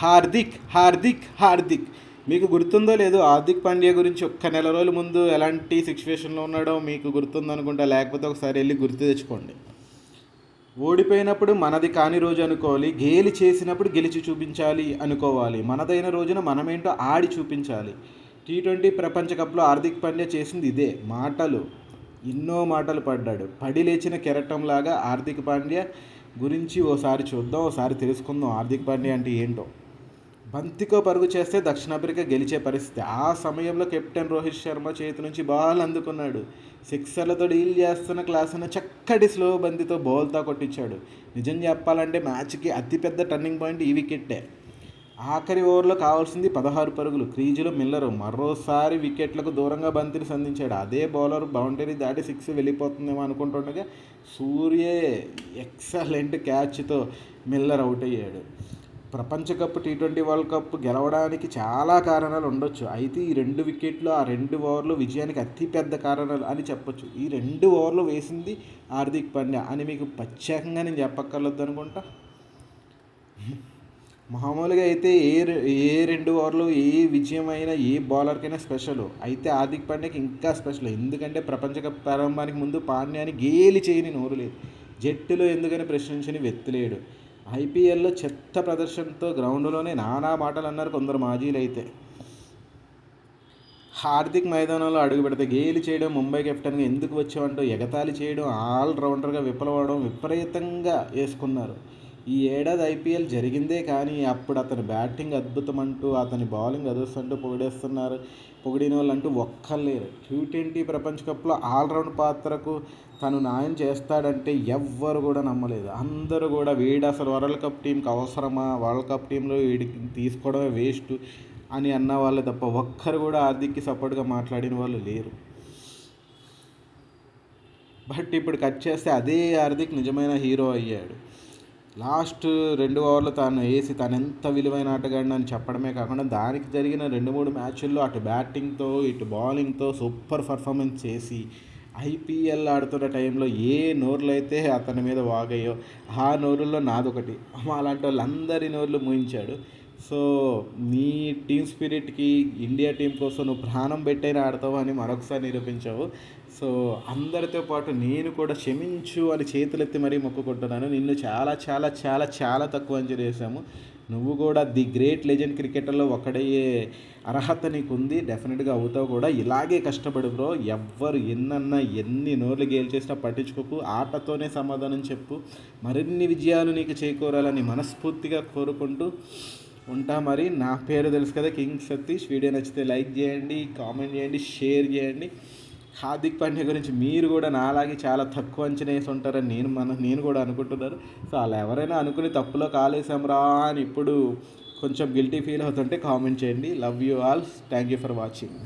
హార్దిక్ హార్దిక్ హార్దిక్. మీకు గుర్తుందో లేదో హార్దిక్ పాండ్యా గురించి ఒక్క నెల రోజుల ముందు ఎలాంటి సిచ్యువేషన్లో ఉన్నాడో మీకు గుర్తుందనుకుంటా లేకపోతే ఒకసారి వెళ్ళి గుర్తు తెచ్చుకోండి. ఓడిపోయినప్పుడు మనది కాని రోజు అనుకోవాలి గేలి చేసినప్పుడు గెలిచి చూపించాలి అనుకోవాలి. మనదైన రోజున మనమేంటో ఆడి చూపించాలి. టీ ట్వంటీ ప్రపంచ కప్లో హార్దిక్ పాండ్యా చేసింది ఇదే మాటలు. ఎన్నో మాటలు పడ్డాడు. పడి లేచిన కెరటంలాగా హార్దిక్ పాండ్యా గురించి ఓసారి చూద్దాం ఓసారి తెలుసుకుందాం హార్దిక్ పాండ్యా అంటే ఏంటో. బంతికో పరుగు చేస్తే దక్షిణాఫ్రికా గెలిచే పరిస్థితి. ఆ సమయంలో కెప్టెన్ రోహిత్ శర్మ చేతి నుంచి బాల్ అందుకున్నాడు. సిక్సర్లతో డీల్ చేస్తున్న క్లాసున చక్కటి స్లో బంతితో బౌల్తో కొట్టించాడు. నిజం చెప్పాలంటే మ్యాచ్కి అతిపెద్ద టర్నింగ్ పాయింట్ ఈ వికెట్టే ఆఖరి ఓవర్లో కావాల్సింది పదహారు పరుగులు. క్రీజులో మిల్లరు మరోసారి వికెట్లకు దూరంగా బంతిని సంధించాడు. అదే బౌలర్ బౌండరీ దాటి సిక్స్ వెళ్ళిపోతుందేమో అనుకుంటుండగా సూర్యే ఎక్సలెంట్ క్యాచ్తో మిల్లర్ అవుట్ అయ్యాడు. ప్రపంచ cup T twenty world cup గెలవడానికి చాలా కారణాలు ఉండొచ్చు. అయితే ఈ రెండు వికెట్లు ఆ రెండు ఓవర్లు విజయానికి అతిపెద్ద కారణాలు అని చెప్పొచ్చు. ఈ రెండు ఓవర్లు వేసింది హార్దిక్ పాండ్యా అని మీకు ప్రత్యేకంగా నేను చెప్పక్కర్లేదు అనుకుంటా. మామూలుగా అయితే ఏ రె- ఏ రెండు ఓవర్లు ఏ విజయమైనా ఏ బౌలర్కైనా స్పెషల్. అయితే హార్దిక్ పాండ్యాకి ఇంకా స్పెషల్. ఎందుకంటే ప్రపంచ కప్ ప్రారంభానికి ముందు పాండ్యాని గేలి చేయని నోరు లేదు. జట్టులో ఎందుకని ప్రశ్నించని వెత్తలేడు ఐపీఎల్లో చెత్త ప్రదర్శనతో గ్రౌండ్లోనే నానా మాటలు అన్నారు కొందరు మాజీలు అయితే హార్దిక్ మైదానంలో అడుగు పెడితే గేలి చేయడం ముంబై కెప్టెన్గా ఎందుకు వచ్చామంటూ ఎగతాళి చేయడం ఆల్ రౌండర్గా విపరీతంగా వేసుకున్నారు. ఈ ఏడాది ఐపీఎల్ జరిగిందే కానీ అప్పుడు అతని బ్యాటింగ్ అద్భుతం అంటూ అతని బౌలింగ్ అదృష్టంటూ పొగిడేస్తున్నారు. పొగిడిన వాళ్ళు అంటూ ఒక్కర్లేరు టీ ట్వంటీ ప్రపంచ కప్లో ఆల్రౌండ్ పాత్రకు తను న్యాయం చేస్తాడంటే ఎవ్వరు కూడా నమ్మలేదు. అందరూ కూడా వీడు అసలు వరల్డ్ కప్ టీంకి అవసరమా? వరల్డ్ కప్ టీంలో వీడికి తీసుకోవడమే వేస్ట్ అని అన్న వాళ్ళే తప్ప ఒక్కరు కూడా హార్దిక్కి సపోర్ట్గా మాట్లాడిన వాళ్ళు లేరు. బట్ ఇప్పుడు కట్ చేస్తే అదే హార్దిక్ నిజమైన హీరో అయ్యాడు. లాస్ట్ రెండు ఓవర్లు తాను వేసి తను ఎంత విలువైన ఆటగాడిని అని చెప్పడమే కాకుండా దానికి జరిగిన రెండు మూడు మ్యాచ్ల్లో అటు బ్యాటింగ్తో ఇటు బౌలింగ్తో సూపర్ పర్ఫార్మెన్స్ చేసి ఐపీఎల్ ఆడుతున్న టైంలో ఏ నోర్లు అయితే అతని మీద వాగయ్యో ఆ నోరుల్లో నాదొకటి. అలాంటి వాళ్ళందరి నోర్లు మూయించాడు. సో నీ టీమ్ స్పిరిట్కి ఇండియా టీం కోసం నువ్వు ప్రాణం పెట్టైనా ఆడతావు అని మరొకసారి నిరూపించావు. సో అందరితో పాటు నేను కూడా క్షమించు అని చేతులెత్తి మరీ మొక్కుకుంటున్నాను. నిన్ను చాలా చాలా చాలా చాలా తక్కువ అంచనా చేశాము నువ్వు కూడా ది గ్రేట్ లెజెండ్ క్రికెటర్లో ఒకడయ్యే అర్హత నీకు ఉంది డెఫినెట్గా అవుతావు కూడా. ఇలాగే కష్టపడు బ్రో. ఎవ్వరు ఎన్నన్నా ఎన్ని నోర్లు గేల్ చేసినా పట్టించుకోకు. ఆటతోనే సమాధానం చెప్పు. మరిన్ని విజయాలు నీకు చేకూరాలని మనస్ఫూర్తిగా కోరుకుంటూ ఉంటా మరి. నా పేరు తెలుసు కదా కింగ్ సతీష్. వీడియో నచ్చితే లైక్ చేయండి కామెంట్ చేయండి షేర్ చేయండి. హార్దిక్ పాండ్యా గురించి మీరు కూడా నాలాగే చాలా తక్కువ అంచనా వేసి ఉంటారని నేను మన నేను కూడా అనుకుంటున్నారు సో అలా ఎవరైనా అనుకుని తప్పులో కాలేసాంరా అని ఇప్పుడు కొంచెం గిల్టీ ఫీల్ అవుతుంటే కామెంట్ చేయండి. Love you all thank you for watching